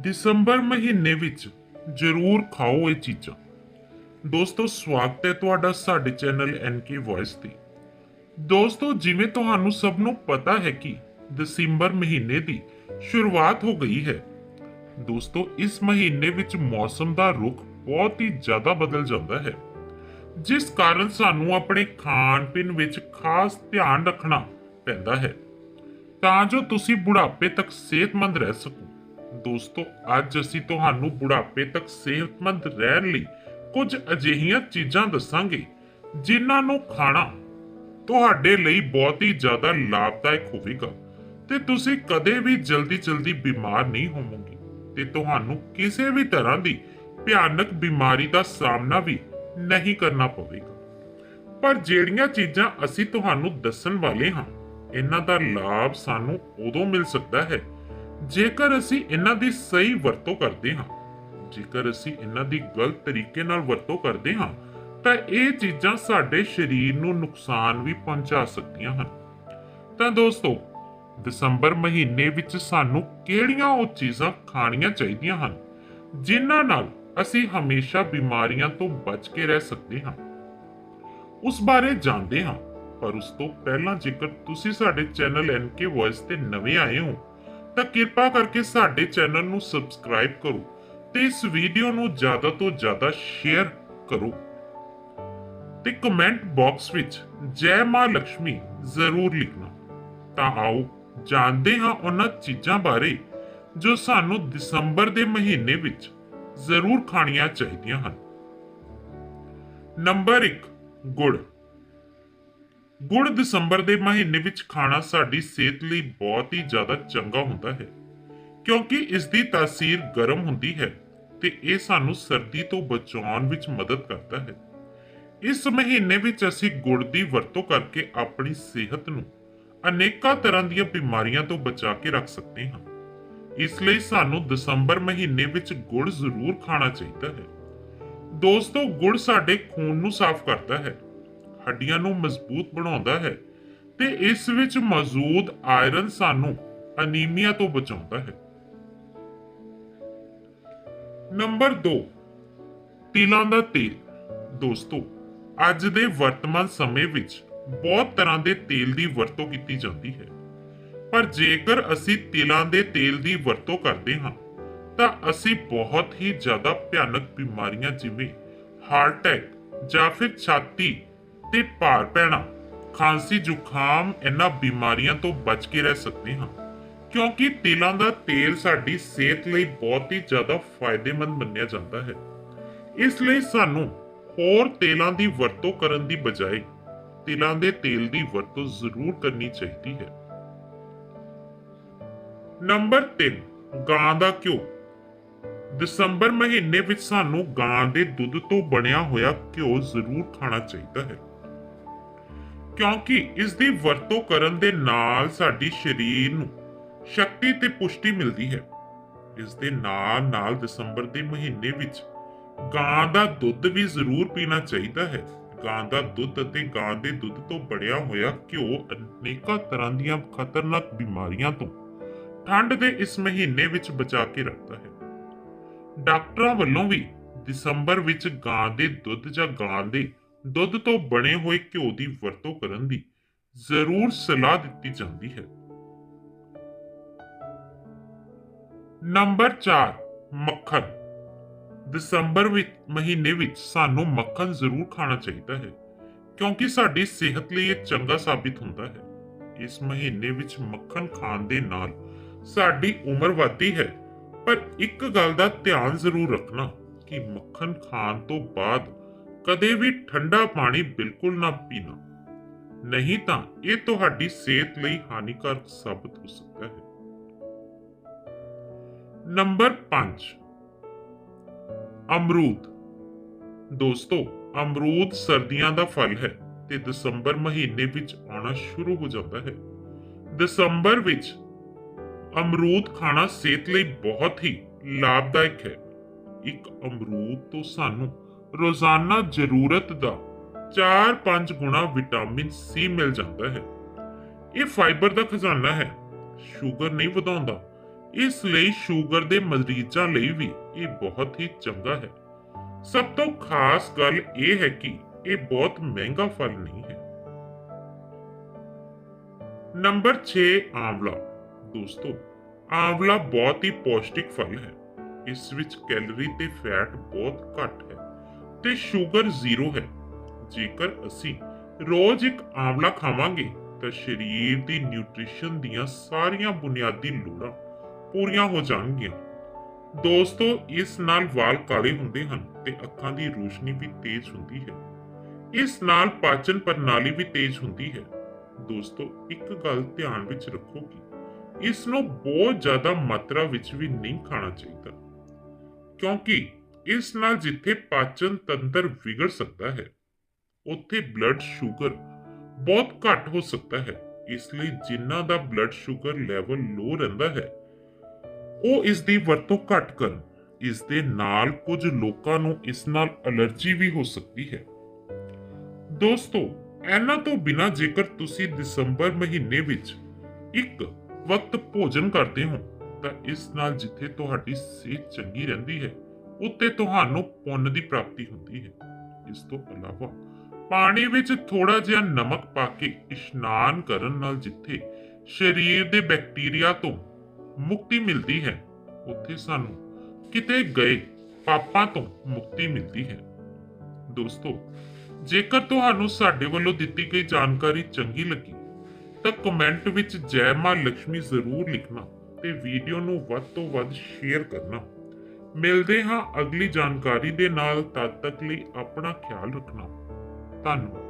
ਦਸੰਬਰ ਮਹੀਨੇ ਵਿੱਚ ਜ਼ਰੂਰ ਖਾਓ ਇਹ ਚੀਜ਼ਾਂ। ਦੋਸਤੋ, ਸਵਾਗਤ ਹੈ ਤੁਹਾਡਾ ਸਾਡੇ ਚੈਨਲ ਐਨਕੇ ਵੌਇਸ ਤੇ। ਦੋਸਤੋ, ਜਿਵੇਂ ਤੁਹਾਨੂੰ ਸਭ ਨੂੰ ਪਤਾ ਹੈ ਕਿ ਦਸੰਬਰ ਮਹੀਨੇ ਦੀ ਸ਼ੁਰੂਆਤ ਹੋ ਗਈ ਹੈ, ਦੋਸਤੋ, ਇਸ ਮਹੀਨੇ ਵਿੱਚ ਮੌਸਮ ਦਾ ਰੁਖ ਬਹੁਤ ਹੀ ਜ਼ਿਆਦਾ ਬਦਲ ਜਾਂਦਾ ਹੈ। ਜਿਸ ਕਾਰਨ ਸਾਨੂੰ ਆਪਣੇ ਖਾਣ ਪੀਣ ਵਿੱਚ ਖਾਸ ਧਿਆਨ ਰੱਖਣਾ ਪੈਂਦਾ ਹੈ। ਤਾਂ ਜੋ ਤੁਸੀਂ ਬੁਢਾਪੇ ਤੱਕ ਸਿਹਤਮੰਦ ਰਹਿ ਸਕੋ। ਦੋਸਤੋ, ਅੱਜ ਅਸੀਂ ਤੁਹਾਨੂੰ ਬੁਢਾਪੇ ਤੱਕ ਸਿਹਤਮੰਦ ਰਹਿਣ ਲਈ ਕੁਝ ਅਜਿਹੀਆਂ ਚੀਜ਼ਾਂ ਦੱਸਾਂਗੇ, ਜਿਨ੍ਹਾਂ ਨੂੰ ਖਾਣਾ ਤੁਹਾਡੇ ਲਈ ਬਹੁਤ ਹੀ ਜ਼ਿਆਦਾ ਲਾਭਦਾਇਕ ਹੋਵੇਗਾ ਤੇ ਤੁਸੀਂ ਕਦੇ ਵੀ ਜਲਦੀ ਜਲਦੀ ਬਿਮਾਰ ਨਹੀਂ ਹੋਵੋਗੇ ਤੇ ਤੁਹਾਨੂੰ ਕਿਸੇ ਵੀ ਤਰ੍ਹਾਂ ਦੀ ਭਿਆਨਕ ਬਿਮਾਰੀ ਦਾ ਸਾਹਮਣਾ ਵੀ ਨਹੀਂ ਕਰਨਾ ਪਵੇਗਾ। ਪਰ ਜਿਹੜੀਆਂ ਚੀਜ਼ਾਂ ਅਸੀਂ ਤੁਹਾਨੂੰ ਦੱਸਣ ਵਾਲੇ ਹਾਂ, ਇਹਨਾਂ ਦਾ ਲਾਭ ਸਾਨੂੰ ਉਦੋਂ ਮਿਲ ਸਕਦਾ ਹੈ ਜੇਕਰ ਅਸੀਂ ਇਹਨਾਂ ਦੀ ਸਹੀ ਵਰਤੋਂ ਕਰਦੇ ਹਾਂ, ਜੇਕਰ ਅਸੀਂ ਇਹਨਾਂ ਦੀ ਗਲਤ ਤਰੀਕੇ ਨਾਲ ਵਰਤੋਂ ਕਰਦੇ ਹਾਂ, ਤਾਂ ਇਹ ਚੀਜ਼ਾਂ ਸਾਡੇ ਸਰੀਰ ਨੂੰ ਨੁਕਸਾਨ ਵੀ ਪਹੁੰਚਾ ਸਕਦੀਆਂ ਹਨ। ਤਾਂ ਦੋਸਤੋ, ਦਸੰਬਰ ਮਹੀਨੇ ਵਿੱਚ ਸਾਨੂੰ ਕਿਹੜੀਆਂ ਉਹ ਚੀਜ਼ਾਂ ਖਾਣੀਆਂ ਚਾਹੀਦੀਆਂ ਹਨ, ਜਿਨ੍ਹਾਂ ਨਾਲ ਅਸੀਂ ਹਮੇਸ਼ਾ ਬਿਮਾਰੀਆਂ ਤੋਂ ਬਚ ਕੇ ਰਹਿ ਸਕਦੇ ਹਾਂ? ਉਸ ਬਾਰੇ ਜਾਣਦੇ ਹਾਂ, ਪਰ ਉਸ ਤੋਂ ਪਹਿਲਾਂ ਜੇਕਰ ਤੁਸੀਂ ਸਾਡੇ ਚੈਨਲ ਐਨਕੇ ਵੌਇਸ ਤੇ ਨਵੇਂ ਆਏ ਹੋ ਤਾਂ ਕਿਰਪਾ ਕਰਕੇ ਸਾਡੇ ਚੈਨਲ ਨੂੰ ਸਬਸਕ੍ਰਾਈਬ ਕਰੋ ਤੇ ਇਸ ਵੀਡੀਓ ਨੂੰ ਜ਼ਿਆਦਾ ਤੋਂ ਜ਼ਿਆਦਾ ਸ਼ੇਅਰ ਕਰੋ। ਤੇ ਕਮੈਂਟ ਬਾਕਸ ਵਿੱਚ ਜੈ ਮਾਂ ਲక్ష్ਮੀ ਜ਼ਰੂਰ ਲਿਖਣਾ। ਤਾਂ ਆਓ ਜਾਣਦੇ ਹਾਂ ਉਹਨਾਂ ਚੀਜ਼ਾਂ ਬਾਰੇ ਜੋ ਸਾਨੂੰ ਦਸੰਬਰ ਦੇ ਮਹੀਨੇ ਵਿੱਚ ਜ਼ਰੂਰ ਖਾਣੀਆਂ ਚਾਹੀਦੀਆਂ ਹਨ। ਨੰਬਰ 1 ਗੁੜ। ਗੁੜ ਦਸੰਬਰ ਦੇ ਮਹੀਨੇ ਵਿੱਚ ਖਾਣਾ ਸਾਡੀ ਸਿਹਤ ਲਈ ਬਹੁਤ ਹੀ ਜ਼ਿਆਦਾ ਚੰਗਾ ਹੁੰਦਾ ਹੈ, ਕਿਉਂਕਿ ਇਸ ਦੀ ਤਾਸੀਰ ਗਰਮ ਹੁੰਦੀ ਹੈ ਤੇ ਇਹ ਸਾਨੂੰ ਸਰਦੀ ਤੋਂ ਬਚਾਉਣ ਵਿੱਚ ਮਦਦ ਕਰਦਾ ਹੈ। ਇਸ ਮਹੀਨੇ ਵਿੱਚ ਅਸੀਂ ਗੁੜ ਦੀ ਵਰਤੋਂ ਕਰਕੇ ਆਪਣੀ ਸਿਹਤ ਨੂੰ ਅਨੇਕਾਂ ਤਰ੍ਹਾਂ ਦੀਆਂ ਬਿਮਾਰੀਆਂ ਤੋਂ ਬਚਾ ਕੇ ਰੱਖ ਸਕਦੇ ਹਾਂ। ਇਸ ਲਈ ਸਾਨੂੰ ਦਸੰਬਰ ਮਹੀਨੇ ਵਿੱਚ ਗੁੜ ਜ਼ਰੂਰ ਖਾਣਾ ਚਾਹੀਦਾ ਹੈ। ਦੋਸਤੋ, ਗੁੜ ਸਾਡੇ ਖੂਨ ਨੂੰ ਸਾਫ਼ ਕਰਦਾ ਹੈ ਹੱਡੀਆਂ ਨੂੰ ਮਜ਼ਬੂਤ ਬਣਾਉਂਦਾ ਹੈ ਤੇ ਇਸ ਵਿੱਚ ਮੌਜੂਦ ਆਇਰਨ ਸਾਨੂੰ ਅਨੀਮੀਆ ਤੋਂ ਬਚਾਉਂਦਾ ਹੈ। ਨੰਬਰ 2 ਤਿਲਾਂ ਦਾ ਤੇਲ। ਦੋਸਤੋ, ਅੱਜ ਦੇ ਵਰਤਮਾਨ ਸਮੇਂ ਵਿੱਚ ਬਹੁਤ ਤਰ੍ਹਾਂ ਦੇ ਤੇਲ ਦੀ ਵਰਤੋਂ ਕੀਤੀ ਜਾਂਦੀ ਹੈ। ਪਰ ਜੇਕਰ ਅਸੀਂ ਤਿਲਾਂ ਦੇ ਤੇਲ ਦੀ ਵਰਤੋਂ ਕਰਦੇ ਹਾਂ, ਤਾਂ ਅਸੀਂ ਬਹੁਤ ਹੀ ਜ਼ਿਆਦਾ ਭਿਆਨਕ ਬਿਮਾਰੀਆਂ ਜਿਵੇਂ ਹਾਰਟ ਅਟੈਕ ਜਾਂ ਫਿਰ ਛਾਤੀ ਤੇ ਭਾਰ ਪੈਣਾ। ਖਾਂਸੀ, ਜ਼ੁਕਾਮ ਇਹਨਾਂ ਬਿਮਾਰੀਆਂ ਤੋਂ ਬਚ ਕੇ ਰਹਿ ਸਕਦੇ ਹਾਂ। ਕਿਉਂਕਿ ਤਿਲਾਂ ਦਾ ਤੇਲ ਸਾਡੀ ਸਿਹਤ ਲਈ ਬਹੁਤ ਹੀ ਜ਼ਿਆਦਾ ਫਾਇਦੇਮੰਦ ਮੰਨਿਆ ਜਾਂਦਾ ਹੈ। ਇਸ ਲਈ ਸਾਨੂੰ ਹੋਰ ਤੇਲਾਂ ਦੀ ਵਰਤੋਂ ਕਰਨ ਦੀ ਬਜਾਏ ਤਿਲਾਂ ਦੇ ਤੇਲ ਦੀ ਵਰਤੋਂ ਜ਼ਰੂਰ ਕਰਨੀ ਚਾਹੀਦੀ ਹੈ। ਨੰਬਰ 3 ਗਾਂ ਦਾ ਘਿਓ। ਦਸੰਬਰ ਮਹੀਨੇ ਵਿੱਚ ਸਾਨੂੰ ਗਾਂ ਦੇ ਦੁੱਧ ਤੋਂ ਬਣਿਆ ਹੋਇਆ ਘਿਓ ਜ਼ਰੂਰ ਖਾਣਾ ਚਾਹੀਦਾ ਹੈ। ਕਿਉਂਕਿ ਇਸ ਦੀ ਵਰਤੋਂ ਕਰਨ ਦੇ ਨਾਲ ਸਾਡੀ ਸਰੀਰ ਨੂੰ ਸ਼ਕਤੀ ਤੇ ਪੁਸ਼ਟੀ ਮਿਲਦੀ ਹੈ। ਇਸ ਦੇ ਨਾਲ ਨਾਲ ਦਸੰਬਰ ਦੇ ਮਹੀਨੇ ਵਿੱਚ ਗਾਂ ਦਾ ਦੁੱਧ ਵੀ ਜ਼ਰੂਰ ਪੀਣਾ ਚਾਹੀਦਾ ਹੈ। ਗਾਂ ਦਾ ਦੁੱਧ ਅਤੇ ਗਾਂ ਦੇ ਦੁੱਧ ਤੋਂ ਬਣਿਆ ਹੋਇਆ ਘਿਓ ਅਨੇਕਾਂ ਤਰ੍ਹਾਂ ਦੀਆਂ ਖਤਰਨਾਕ ਬਿਮਾਰੀਆਂ ਤੋਂ ਠੰਡ ਦੇ ਇਸ ਮਹੀਨੇ ਵਿੱਚ ਬਚਾ ਕੇ ਰੱਖਦਾ ਹੈ। ਡਾਕਟਰਾਂ ਵੱਲੋਂ ਵੀ ਦਸੰਬਰ ਵਿੱਚ ਗਾਂ ਦੇ ਦੁੱਧ ਜਾਂ ਗਾਂ ਦੇ ਦੁੱਧ ਤੋਂ ਬਣੇ ਹੋਏ ਘਿਓ ਦੀ ਵਰਤੋਂ ਕਰਨ ਦੀ ਜ਼ਰੂਰ ਸਲਾਹ ਦਿੱਤੀ ਜਾਂਦੀ ਹੈ। ਨੰਬਰ 4 ਮੱਖਣ। ਦਸੰਬਰ ਵਿੱਚ ਮਹੀਨੇ ਵਿੱਚ ਸਾਨੂੰ ਮੱਖਣ ਜ਼ਰੂਰ ਖਾਣਾ ਚਾਹੀਦਾ ਹੈ, ਕਿਉਂਕਿ ਸਾਡੀ ਸਿਹਤ ਲਈ ਇਹ ਚੰਗਾ ਸਾਬਿਤ ਹੁੰਦਾ ਹੈ। ਇਸ ਮਹੀਨੇ ਵਿੱਚ ਮੱਖਣ ਖਾਣ ਦੇ ਨਾਲ ਸਾਡੀ ਉਮਰ ਵਧਦੀ ਹੈ, ਪਰ ਇੱਕ ਗੱਲ ਦਾ ਧਿਆਨ ਜ਼ਰੂਰ ਰੱਖਣਾ ਕਿ ਮੱਖਣ ਖਾਣ ਤੋਂ ਬਾਅਦ ਕਦੇ ਵੀ ਠੰਡਾ ਪਾਣੀ ਬਿਲਕੁਲ ਨਾ ਪੀਣਾ। ਨਹੀਂ ਤਾਂ ਇਹ ਤੁਹਾਡੀ ਸਿਹਤ ਲਈ ਹਾਨੀਕਾਰਕ ਸਾਬਤ ਹੋ ਸਕਦਾ ਹੈ। ਨੰਬਰ 5 ਅਮਰੂਦ। ਦੋਸਤੋ, ਅਮਰੂਦ ਸਰਦੀਆਂ ਦਾ ਫਲ ਹੈ ਤੇ ਦਸੰਬਰ ਮਹੀਨੇ ਵਿੱਚ ਆਉਣਾ ਸ਼ੁਰੂ ਹੋ ਜਾਂਦਾ ਹੈ। ਦਸੰਬਰ ਵਿੱਚ ਅਮਰੂਦ ਖਾਣਾ ਸਿਹਤ ਲਈ ਬਹੁਤ ਹੀ ਲਾਭਦਾਇਕ ਹੈ। ਇੱਕ ਅਮਰੂਦ ਤੋਂ ਸਾਨੂੰ ਰੋਜ਼ਾਨਾ ਜ਼ਰੂਰਤ ਦਾ 4-5 ਗੁਣਾ ਵਿਟਾਮਿਨ ਸੀ ਮਿਲ ਜਾਂਦਾ ਹੈ। ਇਹ ਫਾਈਬਰ ਦਾ ਖਜ਼ਾਨਾ ਹੈ। ਸ਼ੂਗਰ ਨਹੀਂ ਵਧਾਉਂਦਾ। ਇਸ ਲਈ ਸ਼ੂਗਰ ਦੇ ਮਰੀਜ਼ਾਂ ਲਈ ਵੀ ਇਹ ਬਹੁਤ ਹੀ ਚੰਗਾ ਹੈ। ਸਭ ਤੋਂ ਖਾਸ ਗੱਲ ਇਹ ਹੈ ਕਿ ਇਹ ਬਹੁਤ ਮਹਿੰਗਾ ਫਲ ਨਹੀਂ ਹੈ। ਨੰਬਰ 6 ਆਂਵਲਾ। ਦੋਸਤੋ, ਆਂਵਲਾ ਬਹੁਤ ਹੀ ਪੌਸ਼ਟਿਕ ਫਲ ਹੈ। ਇਸ ਵਿੱਚ ਕੈਲੋਰੀ ਤੇ ਫੈਟ ਬਹੁਤ ਘੱਟ ਹੈ। ਤੇ ਸ਼ੂਗਰ ਜ਼ੀਰੋ ਹੈ। ਜੇਕਰ ਅਸੀਂ ਰੋਜ਼ ਇੱਕ ਆਂਵਲਾ ਖਾਵਾਂਗੇ, ਤਾਂ ਸਰੀਰ ਦੀ ਨਿਊਟ੍ਰੀਸ਼ਨ ਦੀਆਂ ਸਾਰੀਆਂ ਬੁਨਿਆਦੀ ਲੋੜਾਂ ਪੂਰੀਆਂ ਹੋ ਜਾਣਗੀਆਂ। ਦੋਸਤੋ, ਇਸ ਨਾਲ ਵਾਲ ਕਾਲੇ ਹੁੰਦੇ ਹਨ ਤੇ ਅੱਖਾਂ ਦੀ ਰੋਸ਼ਨੀ ਵੀ ਤੇਜ਼ ਹੁੰਦੀ ਹੈ। ਇਸ ਨਾਲ ਪਾਚਨ ਪ੍ਰਣਾਲੀ ਵੀ ਤੇਜ਼ ਹੁੰਦੀ ਹੈ। ਦੋਸਤੋ, ਇੱਕ ਗੱਲ ਧਿਆਨ ਵਿੱਚ ਰੱਖੋ ਕਿ ਇਸ ਨੂੰ ਬਹੁਤ ਜ਼ਿਆਦਾ ਮਾਤਰਾ ਵਿੱਚ ਵੀ ਨਹੀਂ ਖਾਣਾ ਚਾਹੀਦਾ। ਕਿਉਂਕਿ ਇਸ ਨਾਲ ਜਿੱਥੇ ਪਾਚਨ ਤੰਤਰ ਵਿਗੜ ਸਕਦਾ ਹੈ, ਉੱਥੇ ਬਲੱਡ ਸ਼ੂਗਰ ਬਹੁਤ ਘੱਟ ਹੋ ਸਕਦਾ ਹੈ। ਇਸ ਲਈ ਜਿਨ੍ਹਾਂ ਦਾ ਬਲੱਡ ਸ਼ੂਗਰ ਲੈਵਲ ਲੋ ਰਹਿੰਦਾ ਹੈ, ਉਹ ਇਸ ਦੀ ਵਰਤੋਂ ਘੱਟ ਕਰਨ। ਇਸ ਦੇ ਨਾਲ ਕੁਝ ਲੋਕਾਂ ਨੂੰ ਇਸ ਨਾਲ ਅਲਰਜੀ ਵੀ ਹੋ ਸਕਦੀ ਹੈ। ਦੋਸਤੋ, ਇਹਨਾਂ ਤੋਂ ਬਿਨਾ ਜੇਕਰ ਤੁਸੀਂ ਦਸੰਬਰ ਮਹੀਨੇ ਵਿੱਚ ਇੱਕ ਵਕਤ ਭੋਜਨ ਕਰਦੇ ਹੋ, ਤਾਂ ਇਸ ਨਾਲ ਜਿੱਥੇ ਤੁਹਾਡੀ ਸਿਹਤ ਚੰਗੀ ਰਹਿੰਦੀ ਹੈ ਉੱਤੇ ਤੁਹਾਨੂੰ ਪੁੰਨ ਦੀ ਪ੍ਰਾਪਤੀ ਹੁੰਦੀ ਹੈ। ਇਸ ਤੋਂ ਇਲਾਵਾ ਪਾਣੀ ਵਿੱਚ ਥੋੜਾ ਜਿਹਾ ਨਮਕ ਪਾ ਕੇ ਇਸ਼ਨਾਨ ਕਰਨ ਨਾਲ ਜਿੱਥੇ ਸਰੀਰ ਦੇ ਬੈਕਟੀਰੀਆ ਤੋਂ ਮੁਕਤੀ ਮਿਲਦੀ ਹੈ, ਉੱਥੇ ਸਾਨੂੰ ਕਿਤੇ ਗਏ ਪਾਪਾਂ ਤੋਂ ਮੁਕਤੀ ਮਿਲਦੀ ਹੈ। ਦੋਸਤੋ, ਜੇਕਰ ਤੁਹਾਨੂੰ ਸਾਡੇ ਵੱਲੋਂ ਦਿੱਤੀ ਗਈ ਜਾਣਕਾਰੀ ਚੰਗੀ ਲੱਗੀ, ਤਾਂ ਕਮੈਂਟ ਵਿੱਚ ਜੈ ਮਾਂ ਲక్ష్ਮੀ ਜ਼ਰੂਰ ਲਿਖਣਾ ਤੇ ਵੀਡੀਓ ਨੂੰ ਵੱਧ ਤੋਂ ਵੱਧ ਸ਼ੇਅਰ ਕਰਨਾ। ਮਿਲਦੇ ਹਾਂ ਅਗਲੀ ਜਾਣਕਾਰੀ ਦੇ ਨਾਲ ਤਦ ਤੱਕ ਲਈ ਆਪਣਾ ਖਿਆਲ ਰੱਖਣਾ। ਧੰਨਵਾਦ।